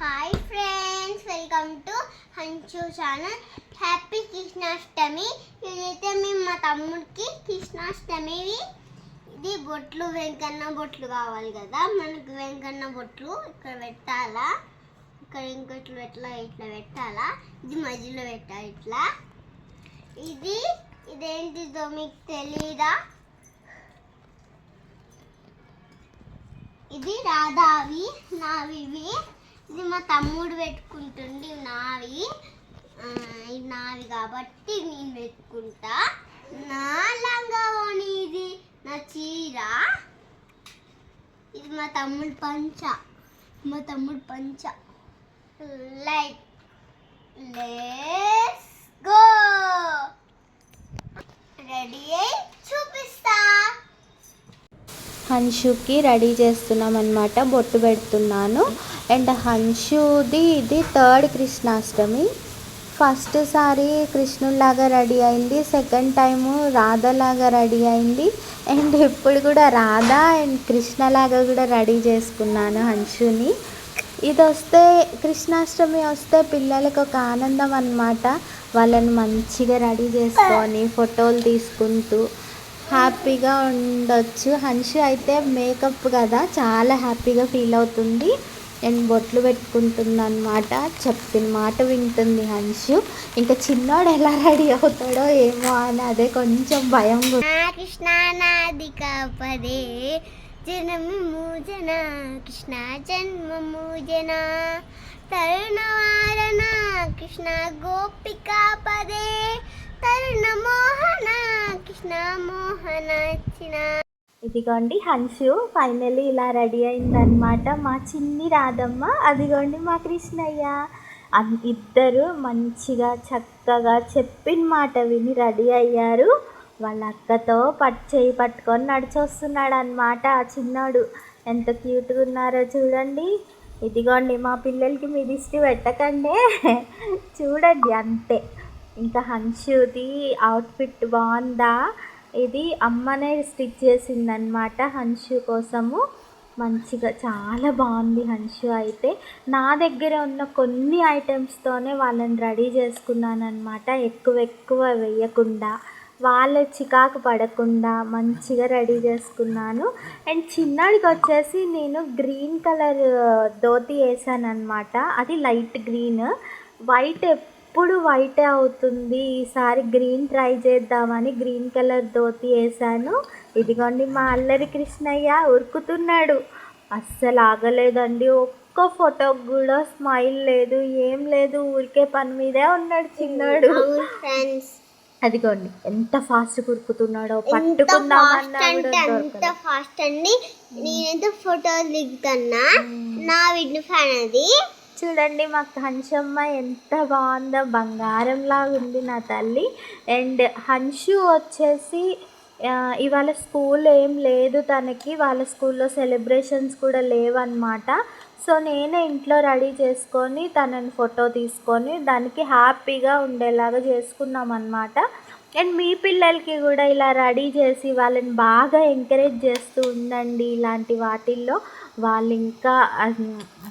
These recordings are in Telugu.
Hi friends welcome to Hanchu channel happy Krishnashtami ఇదైతే మేము మా తమ్ముడికి కృష్ణాష్టమి ఇది బొట్లు వెంకన్న బొట్లు కావాలి కదా. మనకు వెంకన్న బొట్లు ఇక్కడ పెట్టాలా? ఇక్కడ ఇంకొట్లు పెట్టాలా? ఇట్లా పెట్టాలా? ఇది మధ్యలో పెట్టాలి ఇట్లా. ఇది ఇదేంటిదో మీకు తెలీదా? ఇది రాధావి నావివి. ఇది మా తమ్ముడు పెట్టుకుంటుంది నావి. ఇది నావి కాబట్టి నేను పెట్టుకుంటా. నా లంగావోని ఇది నా చీర. ఇది మా తమ్ముడు పంచ. మా తమ్ముడు పంచ. లైట్. లెట్స్ గో రెడీ అయి చూపిస్తా. హన్షుకి రెడీ చేస్తున్నాం అనమాట బొట్టు పెడుతున్నాను. అండ్ హన్షుది ఇది థర్డ్ కృష్ణాష్టమి. ఫస్ట్ సారి కృష్ణులాగా రెడీ అయింది. సెకండ్ టైము రాధలాగా రెడీ అయింది. అండ్ ఇప్పుడు కూడా రాధ అండ్ కృష్ణలాగా కూడా రెడీ చేసుకున్నాను హన్షుని. ఇది వస్తే కృష్ణాష్టమి వస్తే పిల్లలకు ఒక ఆనందం అన్నమాట. వాళ్ళని మంచిగా రెడీ చేసుకొని ఫోటోలు తీసుకుంటూ హ్యాపీగా ఉండొచ్చు. హన్షు అయితే మేకప్ కదా చాలా హ్యాపీగా ఫీల్ అవుతుంది. నేను బొట్లు పెట్టుకుంటుందన్నమాట. చెప్పిన మాట వింటుంది హన్షు. ఇంకా చిన్నోడు ఎలా రెడీ అవుతాడో ఏమో అని అదే కొంచెం భయం కృష్ణానాది కాపదే. జనము జన. కృష్ణ జన్మము జన. తరుణవారణ. కృష్ణ గోపికా పదే తరుణ మోహన. కృష్ణ మోహన ఇదిగోండి హన్షు ఫైనల్లీ ఇలా రెడీ అయిందనమాట మా చిన్ని రాధమ్మ అదిగోండి మా కృష్ణయ్య. ఇద్దరు మంచిగా చక్కగా చెప్పిన మాట విని రెడీ అయ్యారు. వాళ్ళ అక్కతో పట్ చేయి పట్టుకొని నడిచొస్తున్నాడు అనమాట ఆ చిన్నాడు. ఎంత క్యూట్గా ఉన్నారో చూడండి. ఇదిగోండి మా పిల్లలకి మీ దిష్టి పెట్టకండి. చూడండి అంతే. ఇంకా హన్షుది అవుట్ఫిట్ బాగుందా? ఇది అమ్మనే స్టిచ్ చేసిందనమాట హన్షు కోసము. మంచిగా చాలా బాగుంది హన్షు అయితే. నా దగ్గర ఉన్న కొన్ని ఐటమ్స్తోనే వాళ్ళని రెడీ చేసుకున్నాను అనమాట ఎక్కువ ఎక్కువ వేయకుండా వాళ్ళ చికాకు పడకుండా మంచిగా రెడీ చేసుకున్నాను. అండ్ చిన్నాడికి వచ్చేసి నేను గ్రీన్ కలర్ ధోతి వేసాను అనమాట అది లైట్ గ్రీన్. వైట్ ఎప్పుడు వైటే అవుతుంది. ఈసారి గ్రీన్ ట్రై చేద్దామని గ్రీన్ కలర్ ధోతి వేసాను ఇదిగోండి మా అల్లరి కృష్ణయ్య ఉరుకుతున్నాడు. అస్సలు ఆగలేదండి. ఒక్క ఫోటోకి కూడా స్మైల్ లేదు ఏం లేదు. ఊరికే పని మీదే ఉన్నాడు చిన్నాడు. ఫ్రెండ్స్. అదిగోండి ఎంత ఫాస్ట్ కురుకుతున్నాడో పట్టుకుందామన్నా. ఫాస్ట్ అండి. నేనైతే ఫోటోలు దిగుతున్నా. నా విడ్ని ఫ్యాన్ అది. చూడండి మా హన్షమ్మ ఎంత బాగుందో. బంగారంలాగా ఉంది నా తల్లి. అండ్ హన్షు వచ్చేసి ఇవాళ స్కూల్ ఏం లేదు తనకి. వాళ్ళ స్కూల్లో సెలబ్రేషన్స్ కూడా లేవన్నమాట. సో నేనే ఇంట్లో రెడీ చేసుకొని తనని ఫోటో తీసుకొని దానికి హ్యాపీగా ఉండేలాగా చేసుకున్నాం అనమాట అండ్ మీ పిల్లలకి కూడా ఇలా రెడీ చేసి వాళ్ళని బాగా ఎంకరేజ్ చేస్తూ ఉండండి ఇలాంటి వాటిల్లో. వాళ్ళు ఇంకా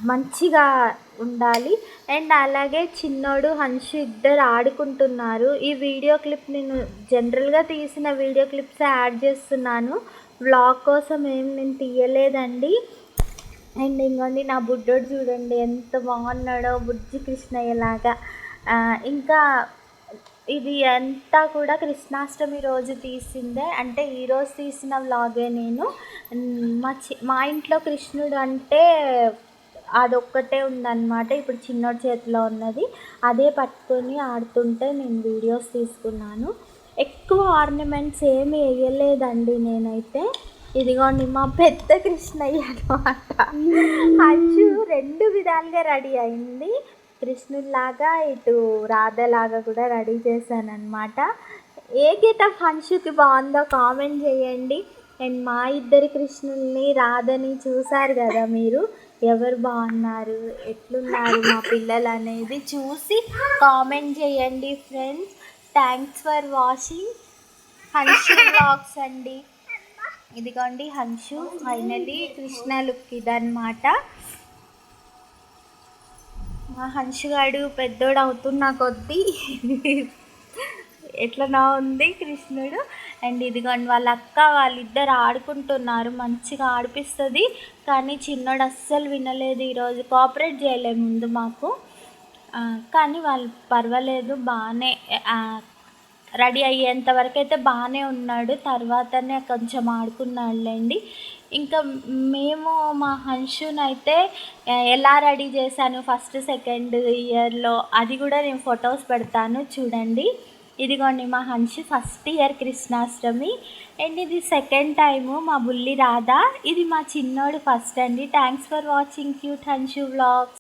మంచిగా ఉండాలి. అండ్ అలాగే చిన్నోడు హన్షు ఇద్దరు ఆడుకుంటున్నారు. ఈ వీడియో క్లిప్ నేను జనరల్గా తీసిన వీడియో క్లిప్స్ యాడ్ చేస్తున్నాను. వ్లాగ్ కోసం ఏం నేను తీయలేదండి. అండ్ ఇంకోండి నా బుడ్డోడు చూడండి ఎంత బాగున్నాడో బుజ్జి కృష్ణయ్యలాగా. ఆ, ఇంకా ఇది అంతా కూడా కృష్ణాష్టమి రోజు తీసిందే. అంటే ఈరోజు తీసిన వ్లాగే నేను. మా చి మా ఇంట్లో కృష్ణుడు అంటే అదొక్కటే ఉందన్నమాట. ఇప్పుడు చిన్నోడి చేతిలో ఉన్నది. అదే పట్టుకొని ఆడుతుంటే నేను వీడియోస్ తీసుకున్నాను. ఎక్కువ ఆర్నమెంట్స్ ఏమి వేయలేదండి నేనైతే. ఇదిగోండి మా పెద్ద కృష్ణయ్య అనమాట అచ్చు రెండు విధాలుగా రెడీ అయింది. కృష్ణుల్లాగా ఇటు రాధలాగా కూడా రెడీ చేశాను అనమాట ఏ గెటప్ హన్షుకి బాగుందో కామెంట్ చేయండి. అండ్ మా ఇద్దరి కృష్ణుల్ని రాధని చూశారు కదా మీరు? ఎవరు బాగున్నారు? ఎట్లున్నారు మా పిల్లలు అనేది చూసి కామెంట్ చేయండి friends. Thanks for watching. Hanshu blogs అండి. ఇదిగోండి హన్షు ఫైనలీ కృష్ణ లుక్ ఇదన్నమాట. మా హంషుగాడు పెద్దోడు అవుతున్న కొద్దీ ఎట్లనో ఉంది కృష్ణుడు? అండ్ ఇదిగోండి వాళ్ళ అక్క వాళ్ళిద్దరు ఆడుకుంటున్నారు. మంచిగా ఆడిపిస్తుంది. కానీ చిన్నోడు అస్సలు వినలేదు ఈరోజు. కోఆపరేట్ చేయలేదు ముందు మాకు. కానీ వాళ్ళు పర్వాలేదు బాగానే రెడీ అయ్యేంత వరకు అయితే బాగానే ఉన్నాడు. తర్వాతనే కొంచెం ఆడుకున్నాడులేండి. ఇంకా మేము మా హన్షుని అయితే ఎలా రెడీ చేశాను ఫస్ట్ సెకండ్ ఇయర్లో అది కూడా నేను ఫొటోస్ పెడతాను చూడండి. ఇదిగోండి మా Hanshu first year Krishnashtami. And ఇది సెకండ్ టైము మా బుల్లి రాధా. ఇది మా చిన్నోడు ఫస్ట్ అండి. Thanks for watching cute Hanshu vlogs